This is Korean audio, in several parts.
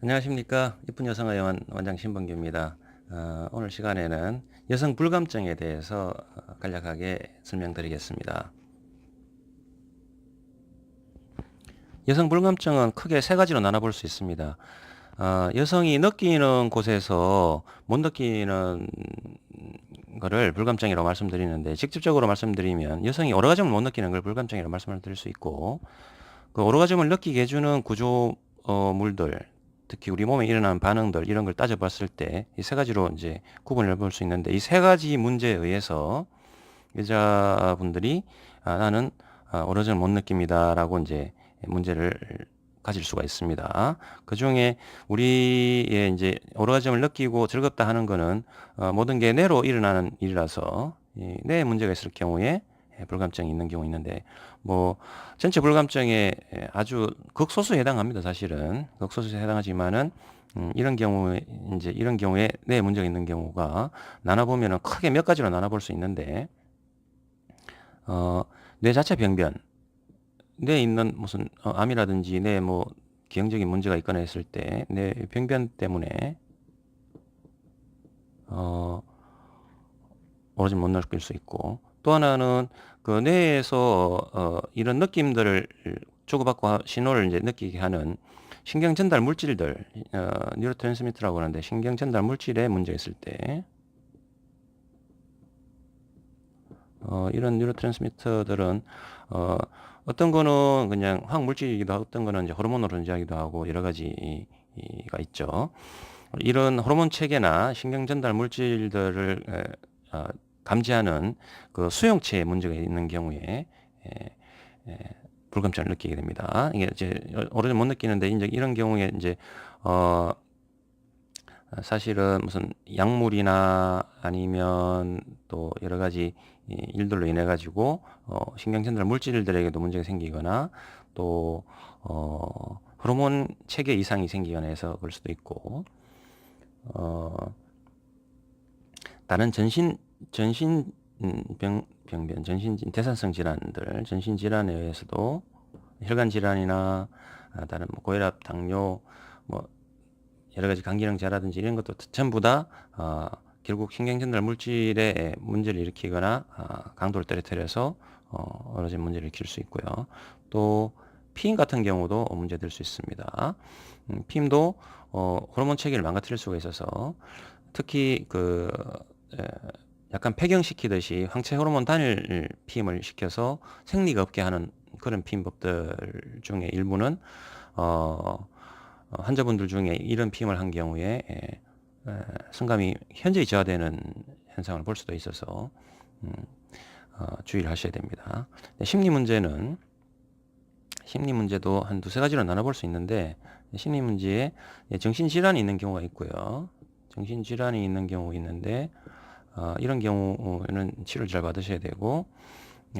안녕하십니까 이쁜 여성의원 원장 신범규입니다. 어, 오늘 시간에는 여성 불감증에 대해서 어, 간략하게 설명드리겠습니다. 여성 불감증은 크게 세 가지로 나눠볼 수 있습니다. 어, 여성이 느끼는 곳에서 못 느끼는 거를 불감증이라고 말씀드리는데 직접적으로 말씀드리면 여성이 오르가즘을 못 느끼는 걸 불감증이라고 말씀을 드릴 수 있고 그 오르가즘을 느끼게 해주는 구조물들 특히 우리 몸에 일어나는 반응들 이런 걸 따져봤을 때 이 세 가지로 이제 구분을 해볼 수 있는데 이 세 가지 문제에 의해서 여자분들이 아, 나는 아, 오르짐을 못 느낍니다라고 이제 문제를 가질 수가 있습니다. 그 중에 우리의 이제 오르가즘을 느끼고 즐겁다 하는 거는 어, 모든 게 뇌로 일어나는 일이라서 이 뇌에 문제가 있을 경우에 예, 불감증이 있는 경우 있는데 뭐 전체 불감증에 예, 아주 극소수에 해당합니다. 사실은 극소수에 해당하지만은 음, 이런 경우에 이제 이런 경우에 뇌에 문제가 있는 경우가 나눠 보면은 크게 몇 가지로 나눠 볼 수 있는데 어, 뇌 자체 병변 뇌에 있는 무슨 어, 암이라든지 뇌에 뭐 기형적인 문제가 있거나 했을 때 뇌 병변 때문에 어, 오로지 못 느낄 수 있고 또 하나는 그 뇌에서 어, 이런 느낌들을 주고받고 하- 신호를 이제 느끼게 하는 신경 전달 물질들, 어, 뉴로트랜스미터라고 하는데 신경 전달 물질에 문제 있을 때 어, 이런 뉴로트랜스미터들은 어, 어떤 거는 그냥 화학 물질이기도 하고 어떤 거는 이제 호르몬으로 존재하기도 하고 여러 가지가 있죠. 이런 호르몬 체계나 신경 전달 물질들을 에, 어, 감지하는 그 수용체에 문제가 있는 경우에 에, 에, 불감증을 느끼게 됩니다. 이게 이제 오래 못 느끼는데 이제 이런 경우에 이제 어 사실은 무슨 약물이나 아니면 또 여러 가지 이 일들로 인해 가지고 어 신경 전달 물질들에게도 문제가 생기거나 또어 호르몬 체계 이상이 생기거나 해서 그럴 수도 있고 어 다른 전신 전신 음, 병 병변 전신 진- 대사성 질환들 전신 질환에 의해서도 혈관 질환이나 아, 다른 뭐 고혈압, 당뇨 뭐 여러 가지 간기능자라든지 이런 것도 전부 다 어, 결국 신경 전달 물질에 문제를 일으키거나 아, 강도를 떨어뜨려서 어, 여러 가지 문제를 일으킬 수 있고요. 또 피임 같은 경우도 문제될 수 있습니다. 음, 피임도 어, 호르몬 체계를 망가뜨릴 수가 있어서 특히 그 에, 약간 폐경시키듯이 황체 호르몬 단일 피임을 시켜서 생리가 없게 하는 그런 피임법들 중에 일부는 어, 어, 환자분들 중에 이런 피임을 한 경우에 에, 에, 성감이 현저히 저하되는 현상을 볼 수도 있어서 음, 어, 주의를 하셔야 됩니다. 네, 심리 문제는 심리 문제도 한 두세 가지로 나눠볼 수 있는데 심리 문제에 정신 질환이 있는 경우가 있고요. 정신 질환이 있는 경우 있는데 어, 이런 경우에는 치료를 잘 받으셔야 되고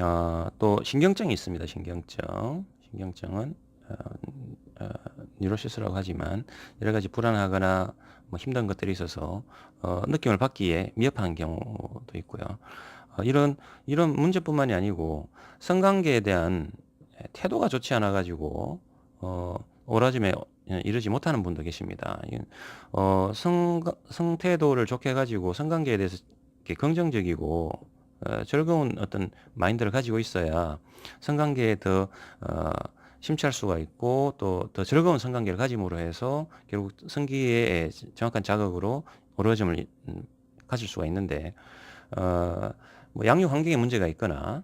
어, 또 신경증이 있습니다. 신경증. 신경증은 어, 어, 뉴로시스라고 하지만 여러 가지 불안하거나 뭐 힘든 것들이 있어서 어, 느낌을 받기에 미흡한 경우도 있고요. 어, 이런 이런 문제뿐만이 아니고 성관계에 대한 태도가 좋지 않아 가지고 어, 오라짐에 이르지 못하는 분도 계십니다. 이- 어, 성 성태도를 좋게 가지고 성관계에 대해서 이렇게 긍정적이고 어, 즐거운 어떤 마인드를 가지고 있어야 성관계에 더 어, 심취할 수가 있고 또 더 즐거운 성관계를 가짐으로 해서 결국 성기의 정확한 자극으로 오르짐을 음, 가질 수가 있는데 어, 뭐 양육 환경에 문제가 있거나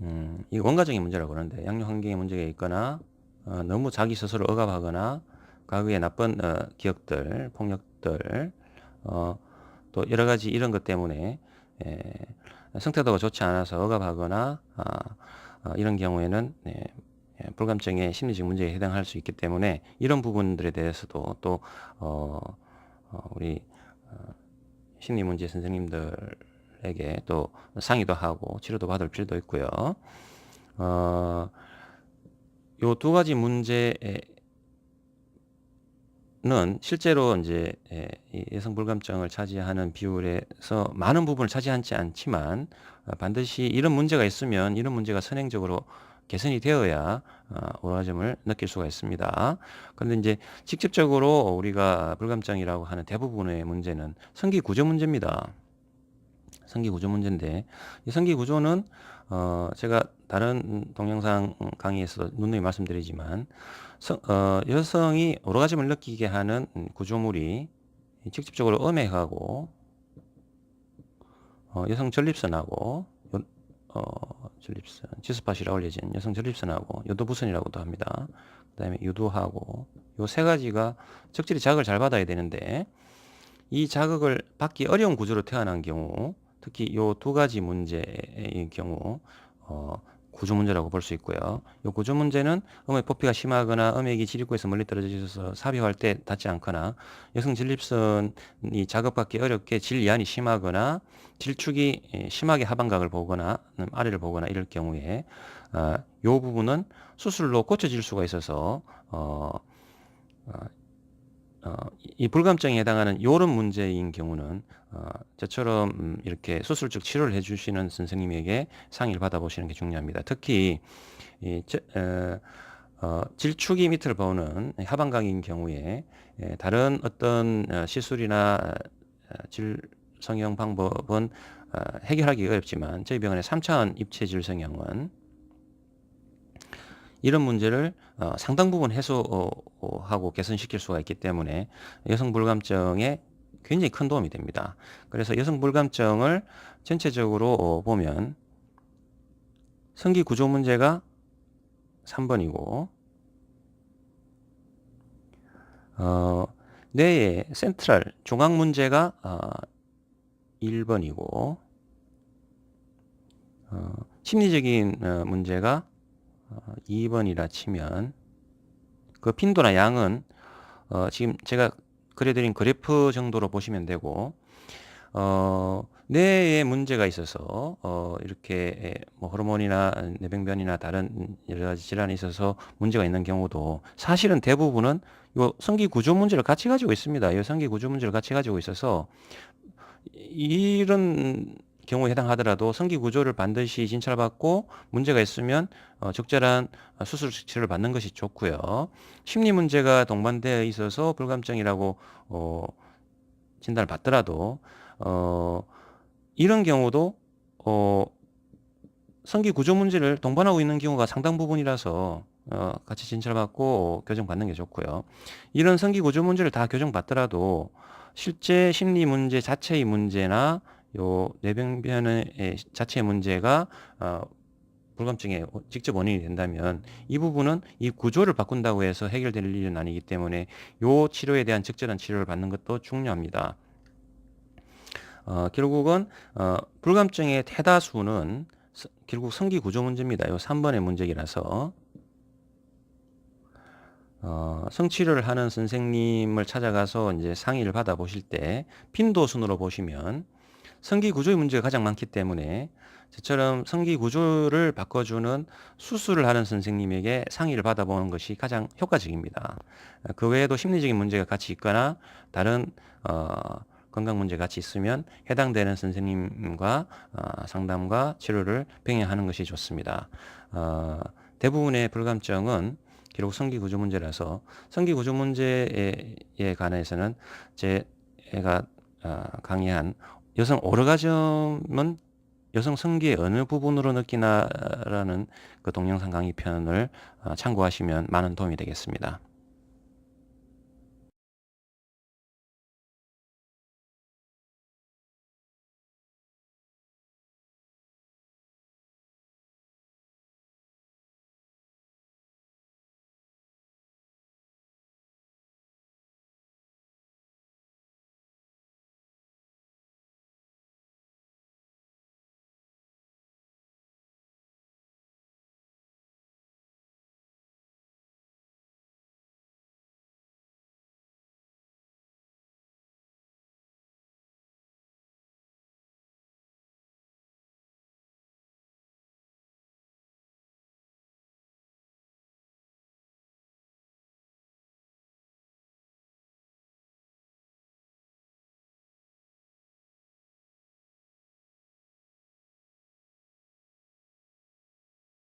음, 이 원가적인 문제라고 그러는데 양육 환경에 문제가 있거나 어, 너무 자기 스스로 억압하거나 과거의 나쁜 어, 기억들, 폭력들 어, 또 여러 가지 이런 것 때문에 에, 성태도가 좋지 않아서 억압하거나 아, 아, 이런 경우에는 네, 예, 불감증의 심리적 문제에 해당할 수 있기 때문에 이런 부분들에 대해서도 또 어, 어, 우리 어, 심리 문제 선생님들에게 또 상의도 하고 치료도 받을 필요도 있고요. 어, 요 두 가지 문제에 는 실제로 이제 예, 이 여성 불감증을 차지하는 비율에서 많은 부분을 차지하지 않지만 어, 반드시 이런 문제가 있으면 이런 문제가 선행적으로 개선이 되어야 어, 오라즘을 느낄 수가 있습니다. 그런데 이제 직접적으로 우리가 불감증이라고 하는 대부분의 문제는 성기 구조 문제입니다. 성기 구조 문제인데 이 성기 구조는 어 제가 다른 동영상 강의에서 누누이 말씀드리지만 성, 어, 여성이 오르가즘을 느끼게 하는 구조물이 직접적으로 음액하고 어, 여성 전립선하고 요, 어, 전립선 지스팟이라 올려진 여성 전립선하고 요도부선이라고도 합니다. 그 다음에 유도하고 요 세 가지가 적절히 자극을 잘 받아야 되는데 이 자극을 받기 어려운 구조로 태어난 경우 특히 요두 가지 문제의 경우 어, 구조 문제라고 볼 수 있고요. 이 구조 문제는 음의 포피가 심하거나 음액이 지립구에서 멀리 떨어져 있어서 삽입할 때 닿지 않거나 여성 전립선이 자극받기 어렵게 질이한이 심하거나 질축이 예, 심하게 하반각을 보거나 음, 아래를 보거나 이럴 경우에 어, 요 부분은 수술로 고쳐질 수가 있어서 어, 어, 어, 이 불감증에 해당하는 요런 문제인 경우는 어, 저처럼 음, 이렇게 수술적 치료를 해주시는 선생님에게 상의를 받아보시는 게 중요합니다. 특히 이, 저, 어, 어, 질축이 밑을 보는 하반각인 경우에 예, 다른 어떤 어, 시술이나 어, 질 성형 방법은 어, 해결하기 어렵지만 저희 병원의 3차원 입체 질 성형은 이런 문제를 어, 상당 부분 해소하고 개선시킬 수가 있기 때문에 여성 불감증에 굉장히 큰 도움이 됩니다. 그래서 여성 불감증을 전체적으로 어, 보면 성기 구조 문제가 3번이고 어, 뇌의 센트럴 중앙 문제가 어, 1번이고 어, 심리적인 어, 문제가 어, 2번이라 치면 그 빈도나 양은 어, 지금 제가 그려드린 그래프 정도로 보시면 되고 어, 뇌에 문제가 있어서 어, 이렇게 뭐 호르몬이나 뇌병변이나 다른 여러 가지 질환이 있어서 문제가 있는 경우도 사실은 대부분은 요 성기 구조 문제를 같이 가지고 있습니다. 이 성기 구조 문제를 같이 가지고 있어서 이런 경우에 해당하더라도 성기 구조를 반드시 진찰받고 문제가 있으면 어, 적절한 수술 치료를 받는 것이 좋고요. 심리 문제가 동반되어 있어서 불감증이라고 어, 진단을 받더라도 어, 이런 경우도 어, 성기 구조 문제를 동반하고 있는 경우가 상당 부분이라서 어, 같이 진찰받고 교정받는 게 좋고요. 이런 성기 구조 문제를 다 교정받더라도 실제 심리 문제 자체의 문제나 요 뇌병변의 자체 문제가 어, 불감증의 직접 원인이 된다면 이 부분은 이 구조를 바꾼다고 해서 해결될 일은 아니기 때문에 요 치료에 대한 적절한 치료를 받는 것도 중요합니다. 어, 결국은 어, 불감증의 대다수는 서, 결국 성기 구조 문제입니다. 요 3번의 문제이라서 어, 성치료를 하는 선생님을 찾아가서 이제 상의를 받아 보실 때 빈도 순으로 보시면 성기 구조의 문제가 가장 많기 때문에 저처럼 성기 구조를 바꿔주는 수술을 하는 선생님에게 상의를 받아보는 것이 가장 효과적입니다. 그 외에도 심리적인 문제가 같이 있거나 다른 어, 건강 문제 같이 있으면 해당되는 선생님과 어, 상담과 치료를 병행하는 것이 좋습니다. 어, 대부분의 불감증은 기록 성기 구조 문제라서 성기 구조 문제에 관해서는 제가 어, 강의한 여성 오르가즘은 여성 성기의 어느 부분으로 느끼나라는 그 동영상 강의 편을 어, 참고하시면 많은 도움이 되겠습니다.